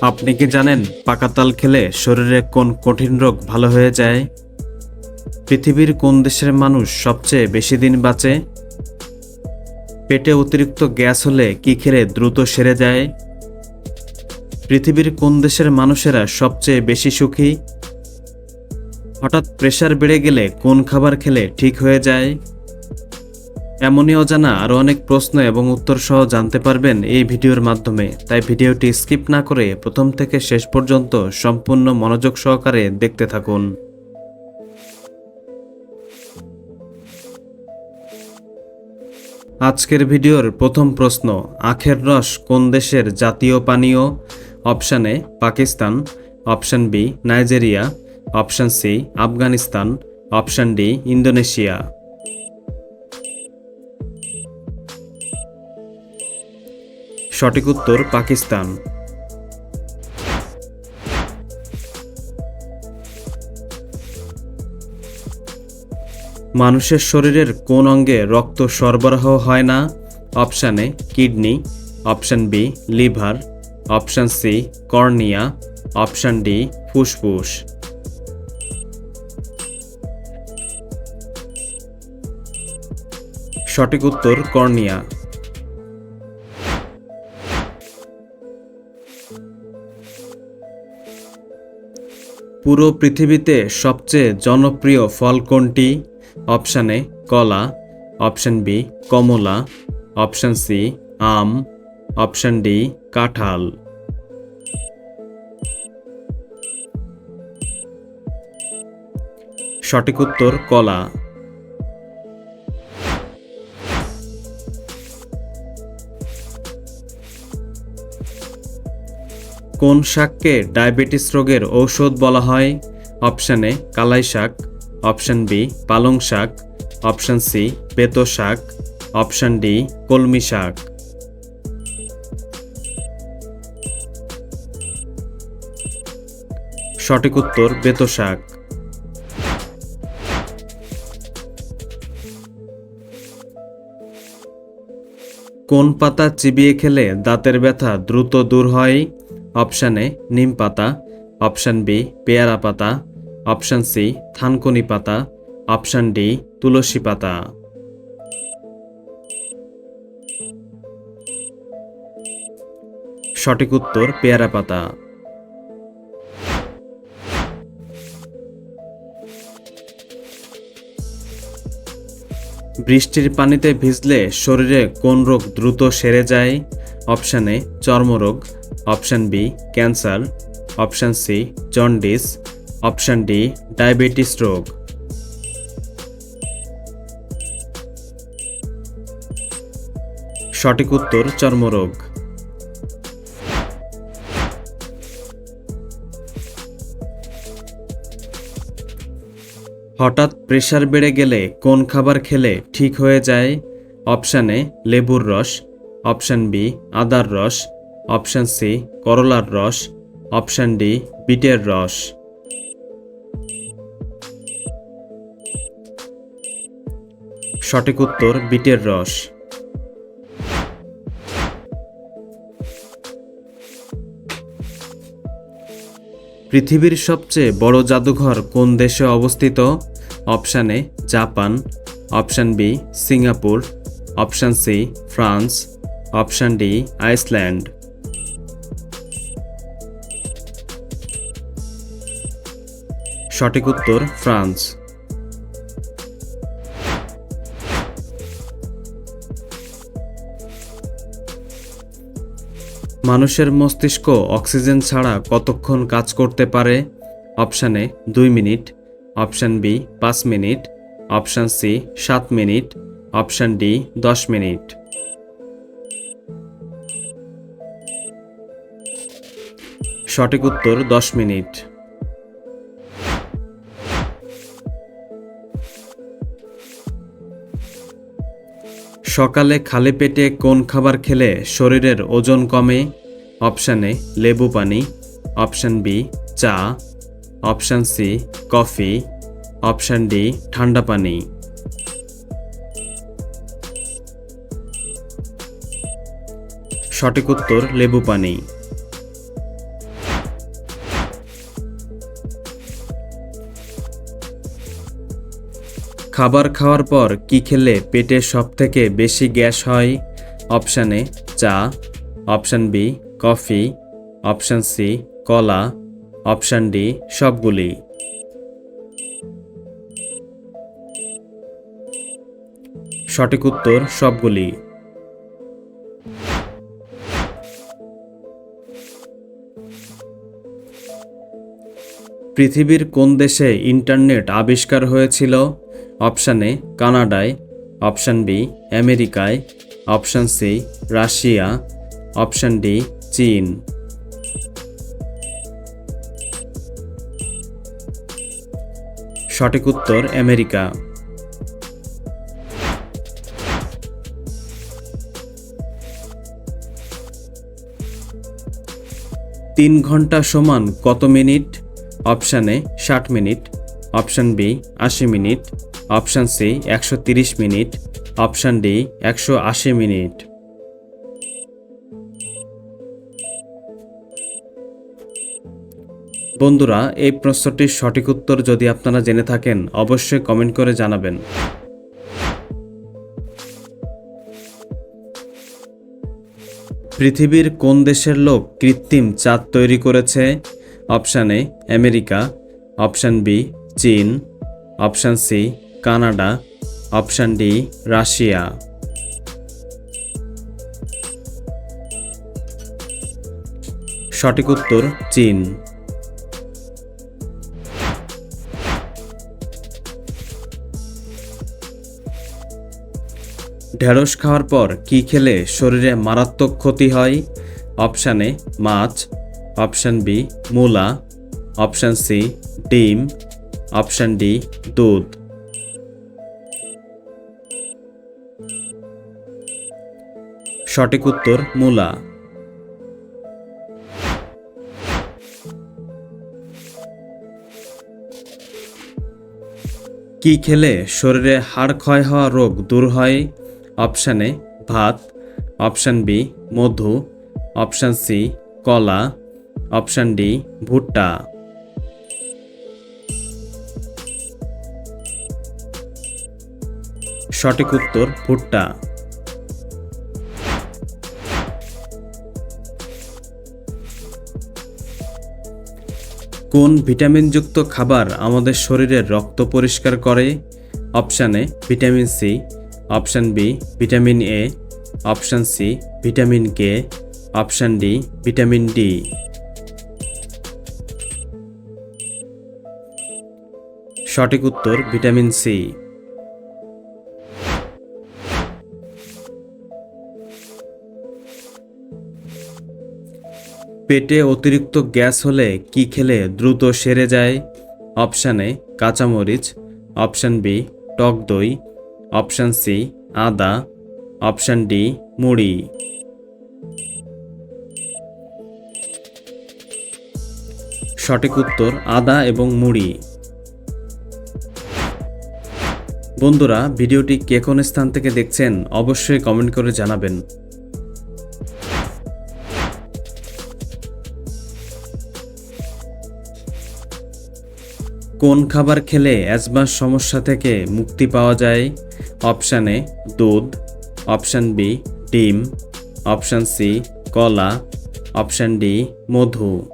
আপনি কি জানেন পাকা তাল খেলে শরীরে কোন কঠিন রোগ ভালো হয়ে যায়? পৃথিবীর কোন দেশের মানুষ সবচেয়ে বেশি দিন বাঁচে? পেটে অতিরিক্ত গ্যাস হলে কি খেলে দ্রুত সেরে যায়? পৃথিবীর কোন দেশের মানুষেরা সবচেয়ে বেশি সুখী? হঠাৎ প্রেশার বেড়ে গেলে কোন খাবার খেলে ঠিক হয়ে যায়? এমনই অজানা আরও অনেক প্রশ্ন এবং উত্তর সহ জানতে পারবেন এই ভিডিওর মাধ্যমে। তাই ভিডিওটি স্কিপ না করে প্রথম থেকে শেষ পর্যন্ত সম্পূর্ণ মনোযোগ সহকারে দেখতে থাকুন। আজকের ভিডিওর প্রথম প্রশ্ন, আখের রস কোন দেশের জাতীয় পানীয়? Option A, Pakistan. Option B, Nigeria. Option C, Afghanistan. Option D, Indonesia. সঠিক উত্তর পাকিস্তান। মানুষের শরীরের কোন অঙ্গে রক্ত সরবরাহ হয় না? Option A, kidney. Option B, liver. Option C, cornea. Option D, ফুসফুস। সঠিক উত্তর কর্নিয়া। পুরো পৃথিবীতে সবচেয়ে জনপ্রিয় ফল কোনটি? অপশান এ, কলা। অপশান বি, কমলা। অপশান সি, আম। অপশান ডি, কাঁঠাল। সঠিক উত্তর, কলা। কোন শাককে ডায়াবেটিস রোগের ঔষধ বলা হয়? অপশান এ, কালাই শাক। অপশান বি, পালং শাক। অপশান সি, বেতো শাক। অপশান ডি, কলমি শাক। সঠিক উত্তর, বেতো শাক। কোন পাতা চিবিয়ে খেলে দাঁতের ব্যথা দ্রুত দূর হয়? অপশান এ নিম পাতা, অপশান বি পেয়ারা পাতা, অপশান সি থানকুনি পাতা, অপশান ডি তুলসী পাতা। সঠিক উত্তর পেয়ারা পাতা। বৃষ্টির পানিতে ভিজলে শরীরে কোন রোগ দ্রুত সেরে যায়? অপশান চর্মরোগ option B, cancer, option C, jaundice, option D, diabetes রোগ। সঠিক উত্তর, চর্মরোগ। হঠাৎ প্রেশার বেড়ে গেলে কোন খাবার খেলে ঠিক হয়ে যায়? অপশানে লেবুর রস, অপশান বি, আদার রস অপশান সি, করলার রস। অপশান ডি, বিটের রস। সঠিক উত্তর, বিটের রস। পৃথিবীর সবচেয়ে বড় জাদুঘর কোন দেশে অবস্থিত? Option A, Japan. Option B, Singapore. Option C, France. Option D, Iceland. সঠিক উত্তর ফ্রান্স। মানুষের মস্তিষ্ক অক্সিজেন ছাড়া কতক্ষণ কাজ করতে পারে? অপশান দুই মিনিট। অপশান বি, পাঁচ মিনিট। অপশান সি, সাত মিনিট। অপশান ডি, দশ মিনিট। সঠিক উত্তর, দশ মিনিট। সকালে খালি পেটে কোন খাবার খেলে শরীরের ওজন কমে? অপশান এ, লেবু পানি। অপশান বি, চা। Option C, coffee. Option D, ঠান্ডা পানি। সঠিক উত্তর, লেবু পানি। খাবার খাওয়ার পর কি খেলে পেটে সব থেকে বেশি গ্যাস হয়? অপশান এ, চা। Option B, coffee. Option C, কলা। অপশান ডি, সবগুলি। সঠিক উত্তর, সবগুলি। পৃথিবীর কোন দেশে ইন্টারনেট আবিষ্কার হয়েছিল? অপশান এ কানাডায়, অপশান বি আমেরিকায়, option C Russia, option D চীন। সঠিক উত্তর আমেরিকা। তিন ঘণ্টা সমান কত মিনিট? অপশান ষাট মিনিট, অপশান বি আশি মিনিট অপশান সি, একশো মিনিট। অপশান ডি, একশো আশি মিনিট। বন্ধুরা, এই প্রশ্নটির সঠিক উত্তর যদি আপনারা জেনে থাকেন, অবশ্যই কমেন্ট করে জানাবেন। পৃথিবীর কোন দেশের লোক কৃত্রিম চাঁদ তৈরি করেছে? Option A, America. Option B, চীন। Option C Canada, option D, Russia. সঠিক উত্তর, চীন। ঢেঁড়স খাওয়ার পর কি খেলে শরীরে মারাত্মক ক্ষতি হয়? অপশান এ, মাছ। অপশান বি, মূলা। অপশান সি, ডিম। অপশান ডি, দুধ। সঠিক উত্তর, মূলা। কি খেলে শরীরে হাড় ক্ষয় হওয়া রোগ দূর হয়? অপশান এ, ভাত। অপশান বি, মধু। অপশান সি, কলা। অপশান ডি, ভুট্টা। সঠিক উত্তর, ভুট্টা। কোন ভিটামিনযুক্ত খাবার আমাদের শরীরের রক্ত পরিষ্কার করে? Option A, vitamin C. Option B, vitamin A. Option C, vitamin K. Option D, vitamin D. সঠিক উত্তর ভিটামিন সি। পেটে অতিরিক্ত গ্যাস হলে কি খেলে দ্রুত সেরে যায়? অপশান এ, কাঁচামরিচ। অপশান বি, টক দই। অপশান সি, আদা। অপশান ডি, মুড়ি। সঠিক উত্তর, আদা এবং মুড়ি। বন্ধুরা, ভিডিওটি কে কোন স্থান থেকে দেখছেন অবশ্যই কমেন্ট করে জানাবেন। কোন খাবার খেলে অ্যাজমার সমস্যা থেকে মুক্তি পাওয়া যায়? অপশান এ, দুধ। অপশান বি, ডিম। অপশান সি, কলা। অপশান ডি, মধু।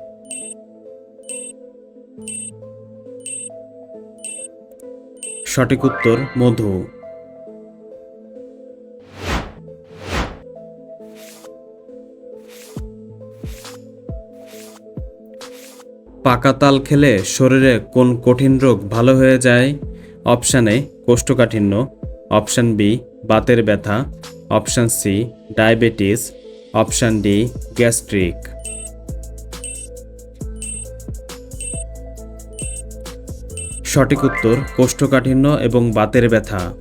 সঠিক উত্তর, মধু। পাকা তাল খেলে শরীরে কোন কঠিন রোগ ভালো হয়ে যায়? অপশান এ, কোষ্ঠকাঠিন্য। অপশান বি, বাতের ব্যথা। Option C, diabetes. Option D, gastric. সঠিক উত্তর, কোষ্ঠকাঠিন্য এবং বাতের ব্যথা।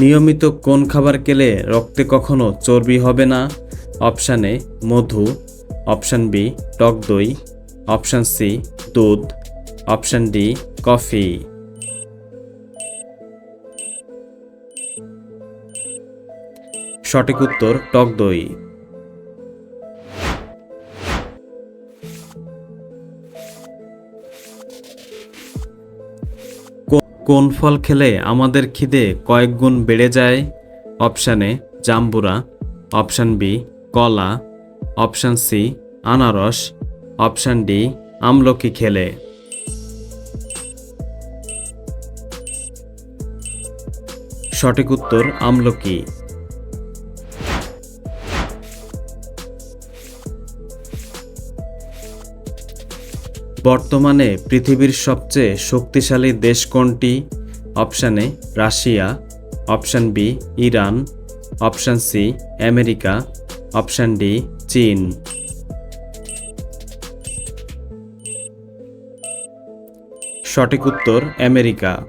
নিয়মিত কোন খাবার খেলে রক্তে কখনো চর্বি হবে না? অপশান এ, মধু। অপশান বি, টক দই। অপশান সি, দুধ। Option D, coffee. সঠিক উত্তর, টক দই। কোন ফল খেলে আমাদের খিদে কয়েক গুণ বেড়ে যায়? অপশান এ, জাম্বুরা। অপশান বি, কলা। অপশান সি, আনারস। অপশান ডি, আমলকি খেলে। সঠিক উত্তর, আমলকি। বর্তমানে পৃথিবীর সবচেয়ে শক্তিশালী দেশ কোনটি? Option A, Russia. Option B, Iran. Option C, America. Option D, চীন। সঠিক উত্তর, আমেরিকা।